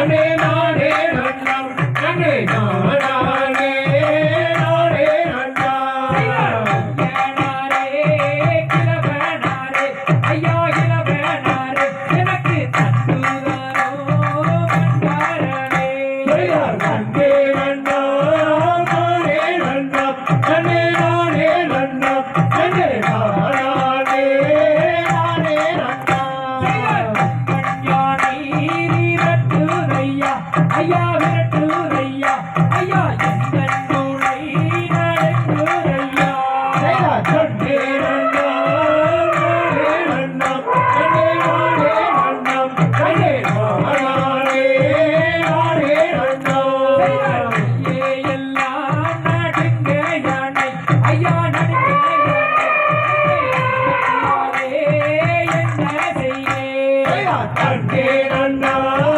Amen. விரட்டுதையா, ஐயா எங்கள் துணை நடத்துதையா. ஐயே எல்லாம்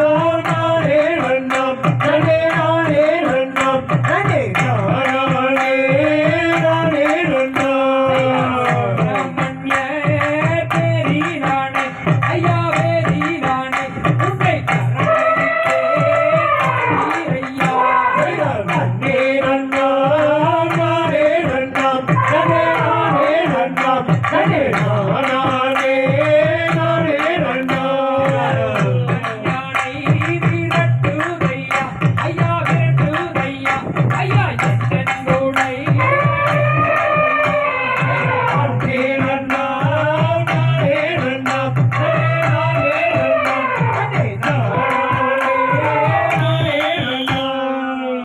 நானா